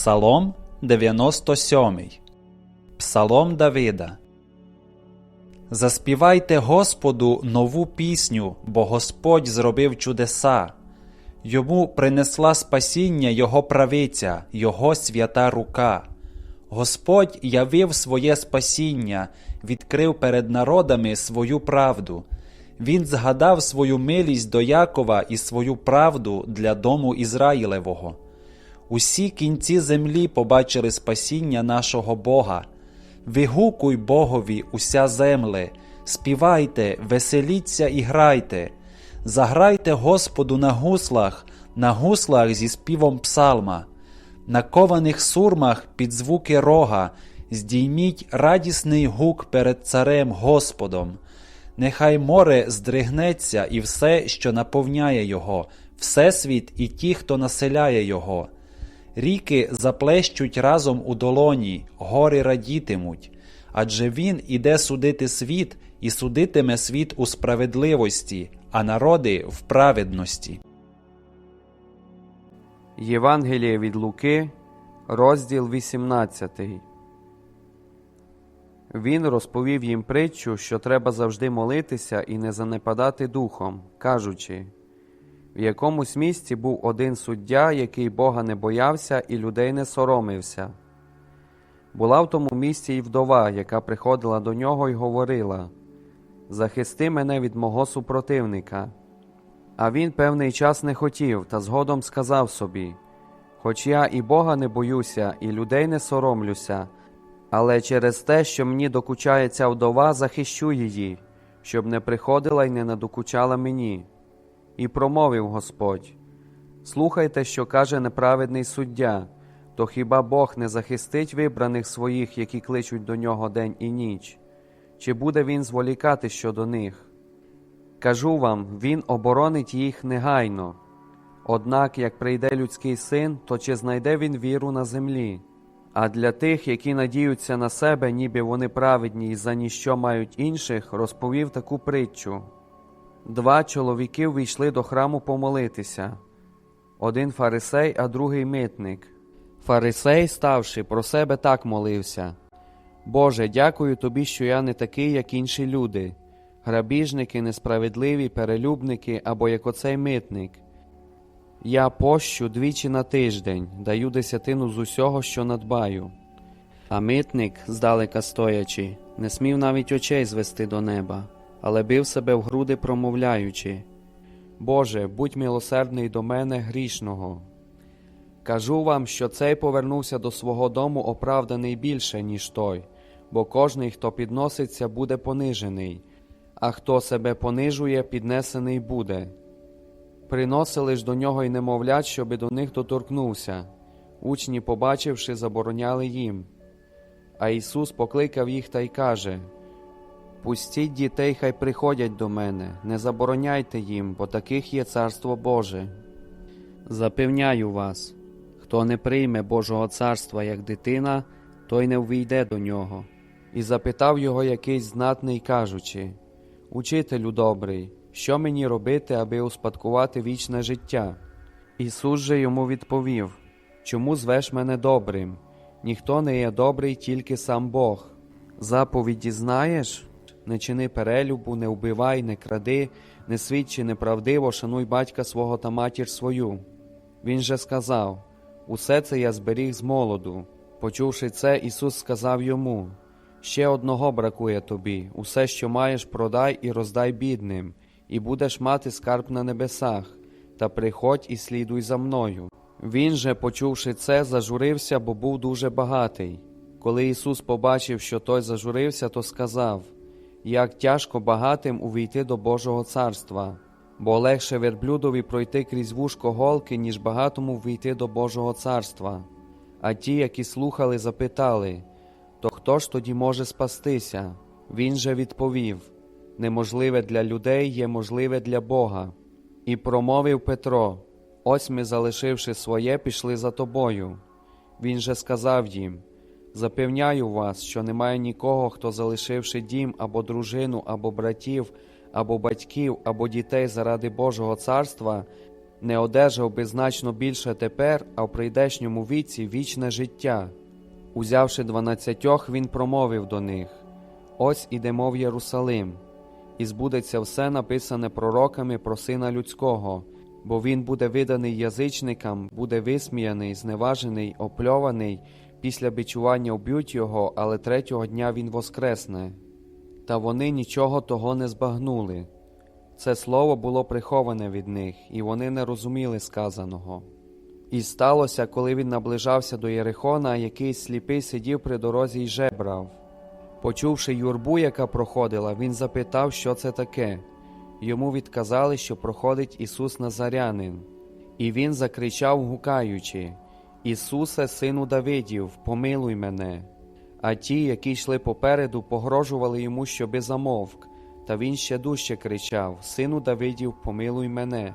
Псалом 97. Псалом Давида. Заспівайте Господу нову пісню, бо Господь зробив чудеса. Йому принесла спасіння Його правиця, Його свята рука. Господь явив своє спасіння, відкрив перед народами свою правду. Він згадав свою милість до Якова і свою правду для дому Ізраїлевого. Усі кінці землі побачили спасіння нашого Бога. Вигукуй Богові, уся земле, співайте, веселіться і грайте, заграйте Господу на гуслах, на гуслах зі співом псалма, на кованих сурмах під звуки рога, здійміть радісний гук перед Царем Господом. Нехай море здригнеться і все, що наповняє його, всесвіт і ті, хто населяє його. Ріки заплещуть разом у долоні, гори радітимуть, адже він іде судити світ і судитиме світ у справедливості, а народи в праведності. Євангеліє від Луки, розділ 18. Він розповів їм притчу, що треба завжди молитися і не занепадати духом, кажучи в якомусь місці був один суддя, який Бога не боявся і людей не соромився. Була в тому місці й вдова, яка приходила до нього і говорила Захисти мене від мого супротивника. А він певний час не хотів, та згодом сказав собі Хоч я і Бога не боюся, і людей не соромлюся, але через те, що мені докучає ця вдова, захищу її, щоб не приходила й не надокучала мені. І промовив Господь Слухайте, що каже неправедний суддя, то хіба Бог не захистить вибраних своїх, які кличуть до нього день і ніч? Чи буде він зволікати щодо них? Кажу вам, він оборонить їх негайно. Однак, як прийде людський син, то чи знайде він віру на землі? А для тих, які надіються на себе, ніби вони праведні і за ніщо мають інших, розповів таку притчу. Два чоловіки війшли до храму помолитися один фарисей, а другий митник. Фарисей, ставши, про себе так молився Боже, дякую тобі, що я не такий, як інші люди, грабіжники, несправедливі, перелюбники або як оцей митник. Я пощу двічі на тиждень, даю десятину з усього, що надбаю. А митник, здалека стоячи, не смів навіть очей звести до неба але бив себе в груди, промовляючи Боже, будь милосердний до мене грішного. Кажу вам, що цей повернувся до свого дому оправданий більше, ніж той, бо кожний, хто підноситься, буде понижений, а хто себе понижує, піднесений буде. Приносили ж до нього й немовлять, щоби до них доторкнувся. Учні, побачивши, забороняли їм. А Ісус покликав їх та й каже Пустіть дітей, хай приходять до мене, не забороняйте їм, бо таких є Царство Боже. Запевняю вас, хто не прийме Божого царства як дитина, той не ввійде до нього. І запитав його якийсь знатний, кажучи Учителю добрий, що мені робити, аби успадкувати вічне життя? Ісус же йому відповів Чому звеш мене добрим? Ніхто не є добрий, тільки сам Бог. Заповіді знаєш? Не чини перелюбу, не вбивай, не кради, не свідчи неправдиво, шануй батька свого та матір свою. Він же сказав Усе це я зберіг з молоду. Почувши це, Ісус сказав йому Ще одного бракує тобі, усе, що маєш, продай і роздай бідним, і будеш мати скарб на небесах, та приходь і слідуй за мною. Він же, почувши це, зажурився, бо був дуже багатий. Коли Ісус побачив, що той зажурився, то сказав як тяжко багатим увійти до Божого царства, бо легше верблюдові пройти крізь вушко голки, ніж багатому війти до Божого царства. А ті, які слухали, запитали то хто ж тоді може спастися? Він же відповів неможливе для людей є можливе для Бога. І промовив Петро: Ось ми, залишивши своє, пішли за тобою. Він же сказав їм Запевняю вас, що немає нікого, хто, залишивши дім або дружину, або братів, або батьків, або дітей заради Божого царства, не одержав би значно більше тепер, а в прийдешньому віці вічне життя. Узявши дванадцятьох, він промовив до них: Ось ідемо в Єрусалим, і збудеться все написане пророками про сина людського, бо він буде виданий язичникам, буде висміяний, зневажений, опльований, після бичування вб'ють його, але третього дня він воскресне. Та вони нічого того не збагнули. Це слово було приховане від них, і вони не розуміли сказаного. І сталося, коли він наближався до Єрихона, якийсь сліпий сидів при дорозі й жебрав. Почувши юрбу, яка проходила, він запитав, що це таке. Йому відказали, що проходить Ісус Назарянин. І він закричав, гукаючи: Ісусе, сину Давидів, помилуй мене. А ті, які йшли попереду, погрожували йому, щоби замовк. Та він ще дужче кричав: Сину Давидів, помилуй мене.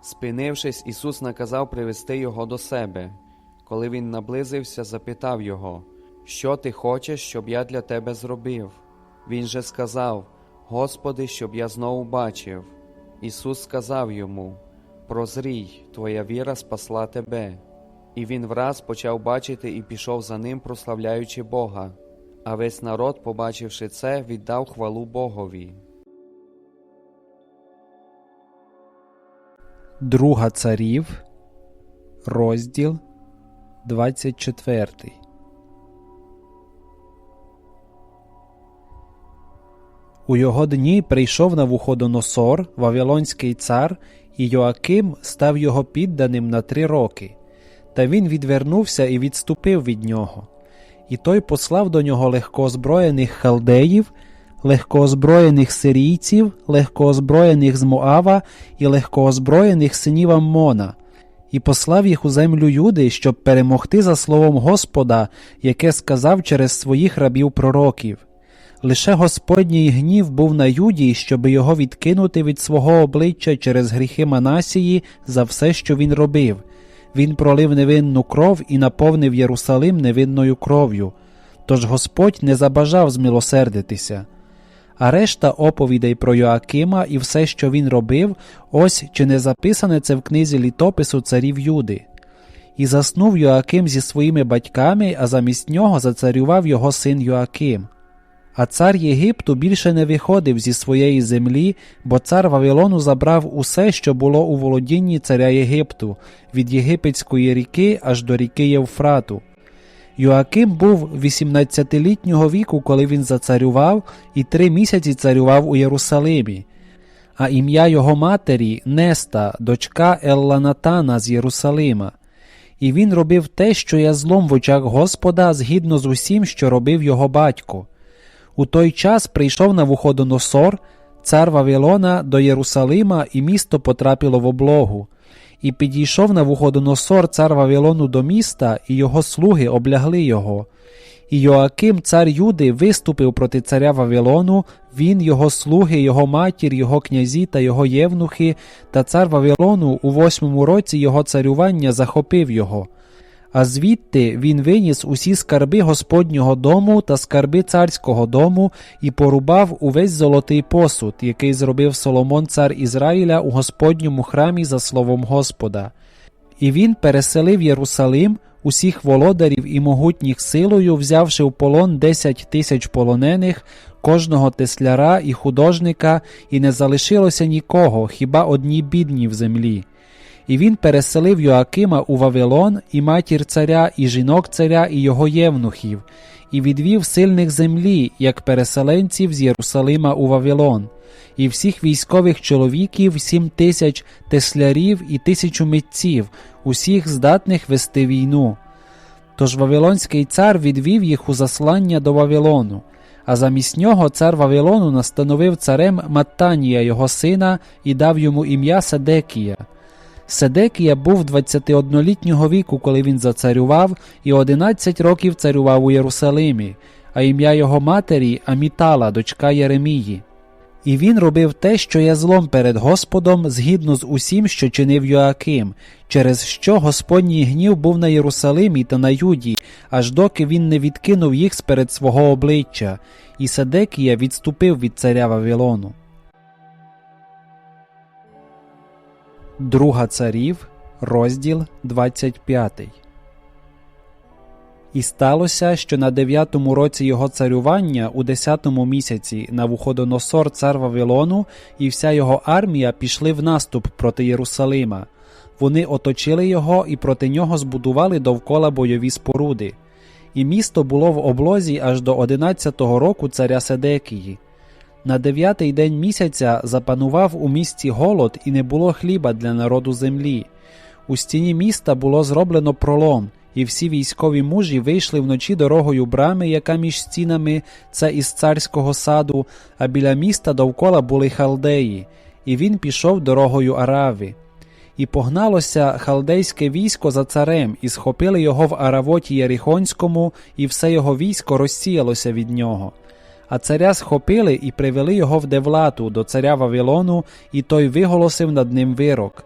Спинившись, Ісус наказав привести його до себе. Коли він наблизився, запитав його, Що ти хочеш, щоб я для тебе зробив? Він же сказав: Господи, щоб я знову бачив. Ісус сказав йому: Прозрій, твоя віра спасла тебе. І він враз почав бачити і пішов за ним, прославляючи Бога. А весь народ, побачивши це, віддав хвалу Богові. Друга царів, розділ 24. У його дні прийшов Навуходоносор, Вавилонський цар, і Йоаким став його підданим на три роки. Та він відвернувся і відступив від нього. І той послав до нього легкоозброєних халдеїв, легкоозброєних сирійців, легкоозброєних з Моава і легкоозброєних синів Аммона, і послав їх у землю Юди, щоб перемогти за словом Господа, яке сказав через своїх рабів пророків. Лише Господній гнів був на Юді, щоб його відкинути від свого обличчя через гріхи Манасії за все, що він робив. Він пролив невинну кров і наповнив Єрусалим невинною кров'ю. Тож Господь не забажав змилосердитися. А решта оповідей про Йоакима і все, що він робив, ось чи не записане це в книзі літопису царів Юди. І заснув Йоаким зі своїми батьками, а замість нього зацарював його син Йоаким. А цар Єгипту більше не виходив зі своєї землі, бо цар Вавилону забрав усе, що було у володінні царя Єгипту, від Єгипетської ріки аж до ріки Євфрату. Йоаким був 18-літнього віку, коли він зацарював, і три місяці царював у Єрусалимі. А ім'я його матері Неста, дочка Елланатана з Єрусалима. І він робив те, що є злом в очах Господа, згідно з усім, що робив його батько. У той час прийшов на Навуходоносор, цар Вавилона, до Єрусалима, і місто потрапило в облогу. І підійшов на Навуходоносор, цар Вавилону до міста, і його слуги облягли його. І Йоаким, цар Юди, виступив проти царя Вавилону, він, його слуги, його матір, його князі та його євнухи, та цар Вавилону у восьмому році його царювання захопив його. А звідти він виніс усі скарби Господнього дому та скарби царського дому і порубав увесь золотий посуд, який зробив Соломон цар Ізраїля у Господньому храмі за словом Господа. І він переселив Єрусалим, усіх володарів і могутніх силою, взявши в полон десять тисяч полонених, кожного тесляра і художника, і не залишилося нікого, хіба одні бідні в землі. І він переселив Йоакима у Вавилон, і матір царя, і жінок царя, і його євнухів, і відвів сильних землі, як переселенців з Єрусалима у Вавилон, і всіх військових чоловіків сім тисяч теслярів і тисячу митців, усіх здатних вести війну. Тож Вавилонський цар відвів їх у заслання до Вавилону, а замість нього цар Вавилону настановив царем Маттанія його сина і дав йому ім'я Седекія. Седекія був 21-літнього віку, коли він зацарював, і 11 років царював у Єрусалимі, а ім'я його матері Амітала, дочка Єремії. І він робив те, що є злом перед Господом, згідно з усім, що чинив Йоаким, через що Господній гнів був на Єрусалимі та на Юді, аж доки він не відкинув їх сперед свого обличчя, і Седекія відступив від царя Вавилону. Друга царів, розділ 25. І сталося, що на дев'ятому році його царювання, у десятому місяці, Навуходоносор цар Вавилону і вся його армія пішли в наступ проти Єрусалима. Вони оточили його і проти нього збудували довкола бойові споруди. І місто було в облозі аж до одинадцятого року царя Седекії. На дев'ятий день місяця запанував у місті голод і не було хліба для народу землі. У стіні міста було зроблено пролом, і всі військові мужі вийшли вночі дорогою брами, яка між стінами, це із царського саду, а біля міста довкола були халдеї, і він пішов дорогою Арави. І погналося халдейське військо за царем, і схопили його в Аравоті Єрихонському, і все його військо розсіялося від нього. А царя схопили і привели його в Девлату до царя Вавилону, і той виголосив над ним вирок.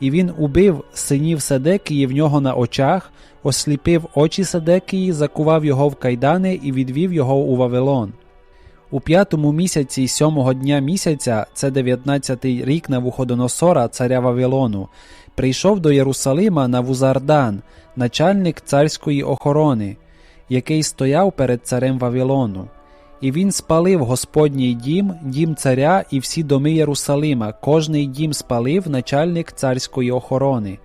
І він убив синів Седекії в нього на очах, осліпив очі Седекії, закував його в кайдани і відвів його у Вавилон. У п'ятому місяці сьомого дня місяця, це дев'ятнадцятий рік Навуходоносора, царя Вавилону, прийшов до Єрусалима Навузардан, начальник царської охорони, який стояв перед царем Вавилону. І він спалив Господній дім, дім царя і всі доми Єрусалима, кожний дім спалив начальник царської охорони.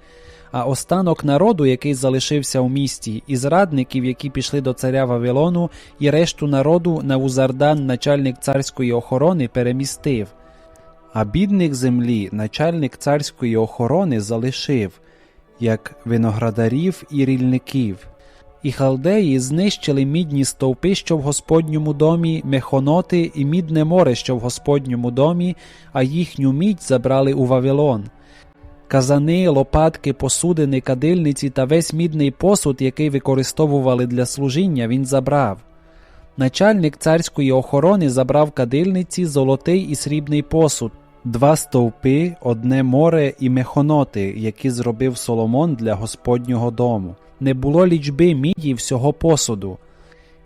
А останок народу, який залишився у місті, і зрадників, які пішли до царя Вавилону, і решту народу Навузардан, начальник царської охорони, перемістив. А бідних землі начальник царської охорони залишив, як виноградарів і рільників. І халдеї знищили мідні стовпи, що в Господньому домі, мехоноти і мідне море, що в Господньому домі, а їхню мідь забрали у Вавилон. Казани, лопатки, посудини, кадильниці та весь мідний посуд, який використовували для служіння, він забрав. Начальник царської охорони забрав кадильниці, золотий і срібний посуд, два стовпи, одне море і мехоноти, які зробив Соломон для Господнього дому. Не було лічби міді всього посуду.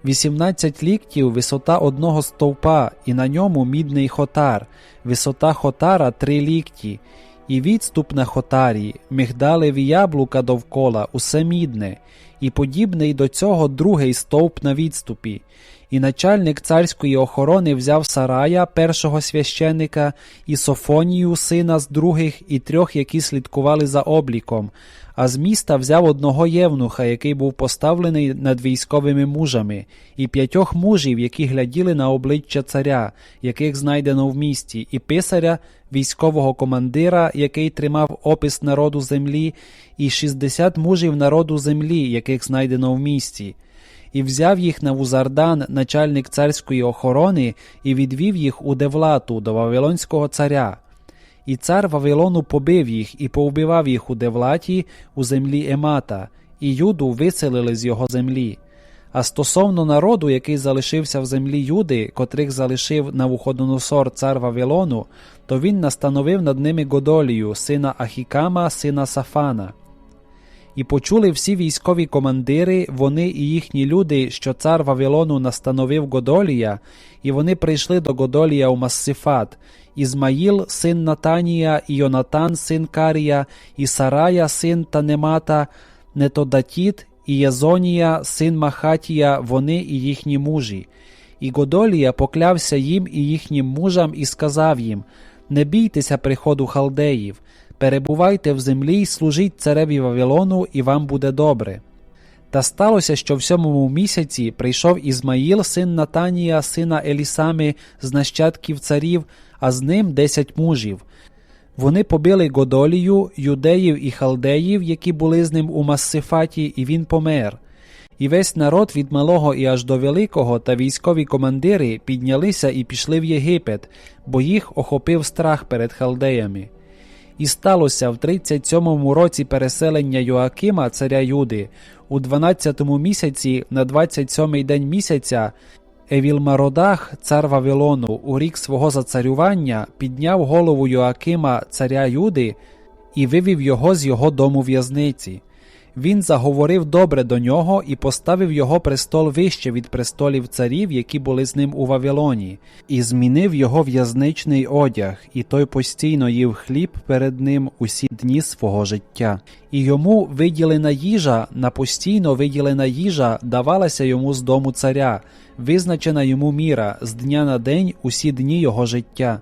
18 ліктів висота одного стовпа, і на ньому мідний хотар, висота хотара три лікті, і відступ на хотарі, мигдалеві яблука довкола, усе мідне, і подібний до цього другий стовп на відступі. І начальник царської охорони взяв Сарая, першого священика, і Софонію, сина з других, і трьох, які слідкували за обліком, а з міста взяв одного євнуха, який був поставлений над військовими мужами, і п'ятьох мужів, які гляділи на обличчя царя, яких знайдено в місті, і писаря, військового командира, який тримав опис народу землі, і шістдесят мужів народу землі, яких знайдено в місті. І взяв їх на Вузардан, начальник царської охорони, і відвів їх у Девлату до Вавилонського царя. І цар Вавилону побив їх і повбивав їх у Девлаті, у землі Емата, і Юду виселили з його землі. А стосовно народу, який залишився в землі Юди, котрих залишив Навуходоносор цар Вавилону, то він настановив над ними Годолію, сина Ахікама, сина Сафана. І почули всі військові командири, вони і їхні люди, що цар Вавилону настановив Годолія, і вони прийшли до Годолія у Массифат, Ізмаїл, син Натанія, і Йонатан, син Карія, і Сарая, син Танемата, Нетодатіт, і Єзонія, син Махатія, вони і їхні мужі. І Годолія поклявся їм і їхнім мужам і сказав їм: Не бійтеся приходу халдеїв, перебувайте в землі й служіть цареві Вавилону, і вам буде добре. Та сталося, що в сьомому місяці прийшов Ізмаїл, син Натанія, сина Елісами, з нащадків царів, а з ним десять мужів. Вони побили Годолію, юдеїв і халдеїв, які були з ним у Массифаті, і він помер. І весь народ від малого і аж до великого та військові командири піднялися і пішли в Єгипет, бо їх охопив страх перед халдеями. І сталося в 37-му році переселення Йоакима, царя Юди, у 12-му місяці, на 27-й день місяця, Евілмародах, цар Вавилону, у рік свого зацарювання підняв голову Йоакима, царя Юди, і вивів його з його дому в'язниці. Він заговорив добре до нього і поставив його престол вище від престолів царів, які були з ним у Вавилоні, і змінив його в'язничний одяг, і той постійно їв хліб перед ним усі дні свого життя. І йому виділена їжа, на постійно виділена їжа давалася йому з дому царя, визначена йому міра з дня на день усі дні його життя.